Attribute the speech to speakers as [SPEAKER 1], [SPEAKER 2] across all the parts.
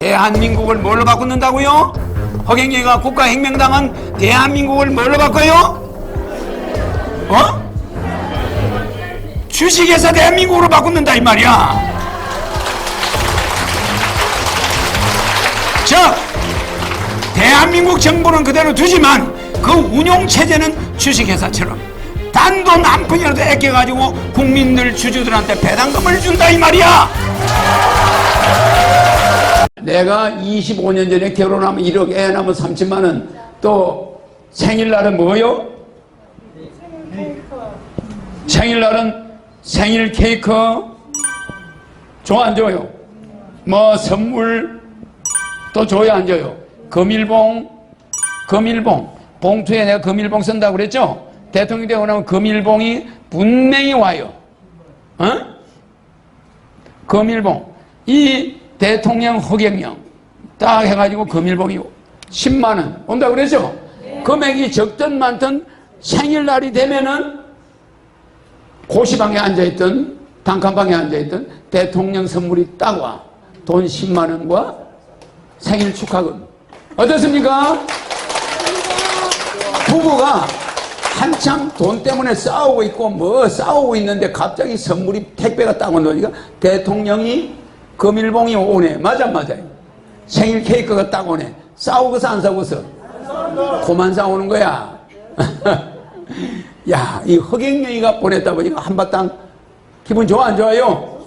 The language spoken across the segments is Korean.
[SPEAKER 1] 대한민국을 뭘로 바꾸는다고요? 허경영이가 국가혁명당은 대한민국을 뭘로 바꿔요? 어? 주식에서 대한민국으로 바꾸는다 이 말이야. 즉 대한민국 정부는 그대로 두지만 그 운용 체제는 주식회사처럼 단돈 한 푼이라도 아껴가지고 국민들 주주들한테 배당금을 준다 이 말이야. 내가 25년 전에 결혼하면 1억, 애 낳으면 30만 원, 또 생일날은 뭐요? 생일날은 생일 케이크 줘 안 줘요? 뭐 선물 또 줘야 안 줘요? 금일봉, 금일봉 봉투에 내가 금일봉 쓴다고 그랬죠? 대통령 되고 나면 금일봉이 분명히 와요. 어? 금일봉. 이 대통령 허경영 딱 해가지고 금일봉이 10만원 온다 그랬죠? 금액이 적든 많든 생일날이 되면은 고시방에 앉아있던 단칸방에 앉아있던 대통령 선물이 딱 와. 돈 10만원과 생일 축하금. 어떻습니까? 부부가 한참 돈 때문에 싸우고 있고 뭐 싸우고 있는데 갑자기 선물이 택배가 딱 오니까 대통령이 금일봉이 오네. 맞아 맞아요. 생일 케이크가 딱 오네. 싸우고서 안 싸우고서? 그만 싸우는 거야. 야, 이 허경영이가 보냈다 보니까 한바탕 기분 좋아 안 좋아요?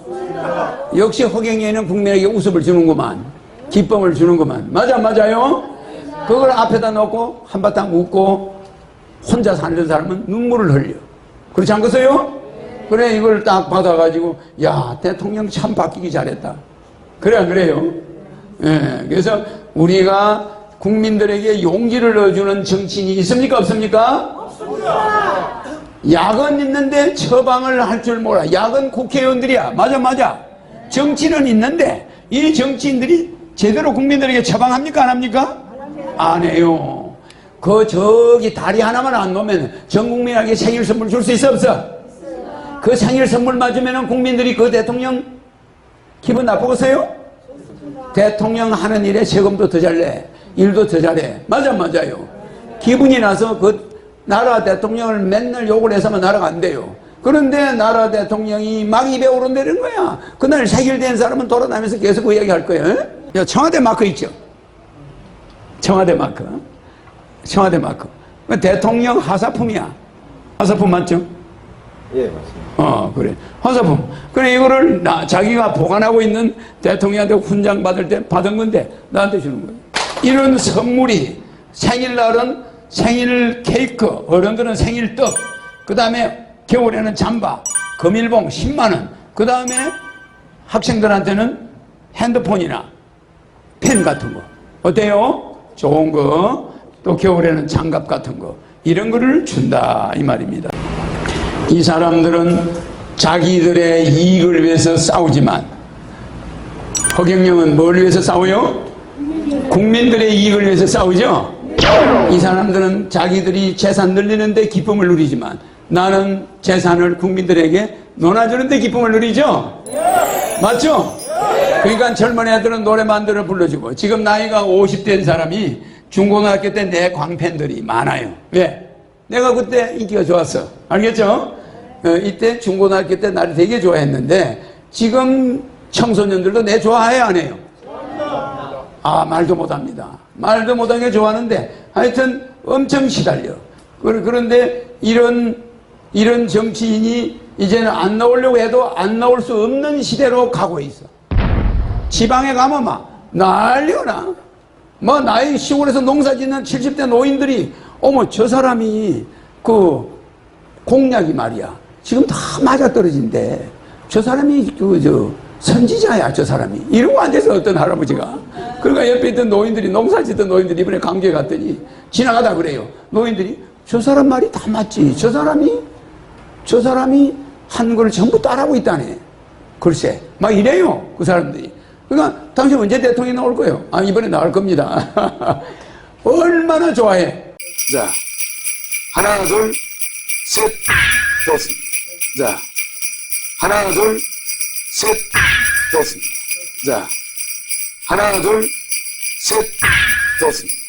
[SPEAKER 1] 역시 허경영이는 국민에게 웃음을 주는구만. 기쁨을 주는구만. 맞아 맞아요? 그걸 앞에다 놓고 한바탕 웃고 혼자 사는 사람은 눈물을 흘려. 그렇지 않겠어요? 그래, 이걸 딱 받아가지고, 야, 대통령 참 바뀌기 잘했다. 그래, 안 그래요? 예, 그래서 우리가 국민들에게 용기를 넣어주는 정치인이 있습니까? 없습니까? 없습니다. 약은 있는데 처방을 할 줄 몰라. 약은 국회의원들이야. 맞아, 맞아. 정치는 있는데 이 정치인들이 제대로 국민들에게 처방합니까? 안 합니까? 안 해요. 그 저기 다리 하나만 안 놓으면 전 국민에게 생일 선물 줄 수 있어 없어? 그 생일 선물 맞으면 국민들이 그 대통령 기분 나쁘겠어요? 대통령 하는 일에 세금도 더 잘 내. 일도 더 잘해. 맞아, 맞아요. 기분이 나서 그 나라 대통령을 맨날 욕을 해서만 나라가 안 돼요. 그런데 나라 대통령이 막 입에 오른다는 거야. 그날 생일된 사람은 돌아다니면서 계속 그 이야기 할 거예요. 야, 청와대 마크 있죠? 청와대 마크. 청와대 마크. 그 대통령 하사품이야. 하사품 맞죠?
[SPEAKER 2] 예, 맞습니다.
[SPEAKER 1] 어, 그래. 화사품. 그래, 이거를 나, 자기가 보관하고 있는 대통령한테 훈장 받을 때 받은 건데, 나한테 주는 거야. 이런 선물이 생일날은 생일 케이크, 어른들은 생일 떡, 그 다음에 겨울에는 잠바, 금일봉 10만원, 그 다음에 학생들한테는 핸드폰이나 펜 같은 거. 어때요? 좋은 거. 또 겨울에는 장갑 같은 거. 이런 거를 준다. 이 말입니다. 이 사람들은 자기들의 이익을 위해서 싸우지만 허경영은 뭘 위해서 싸워요? 국민들의 이익을 위해서 싸우죠? 이 사람들은 자기들이 재산 늘리는데 기쁨을 누리지만 나는 재산을 국민들에게 논아주는데 기쁨을 누리죠? 맞죠? 그러니까 젊은 애들은 노래 만들어 불러주고 지금 나이가 50된 사람이 중고등학교 때 내 광팬들이 많아요. 왜? 내가 그때 인기가 좋았어. 알겠죠? 어, 이때 중고등학교 때 나를 되게 좋아했는데 지금 청소년들도 내 좋아해 안 해요? 아 말도 못합니다. 말도 못하게 좋아하는데 하여튼 엄청 시달려. 그- 그런데 이런 이런 정치인이 이제는 안 나오려고 해도 안 나올 수 없는 시대로 가고 있어. 지방에 가면 막 난리가 나. 뭐 나이 시골에서 농사 짓는 70대 노인들이 어머 저 사람이 그 공약이 말이야. 지금 다 맞아 떨어진대. 저 사람이 그 저 선지자야 저 사람이. 이러고 앉아서 어떤 할아버지가. 그러니까 옆에 있던 노인들이 농사 짓던 노인들이 이번에 강주에 갔더니 지나가다 그래요. 노인들이 저 사람 말이 다 맞지. 저 사람이 저 사람이 한걸 전부 따라하고 있다네. 글쎄, 막 이래요. 그 사람들이. 그러니까 당신 언제 대통령이 나올 거예요? 아, 이번에 나올 겁니다. 얼마나 좋아해. 자, 하나, 둘, 셋, 됐습니다. 자, 하나, 둘, 셋, 됐습니다. 자, 하나, 둘, 셋, 됐습니다.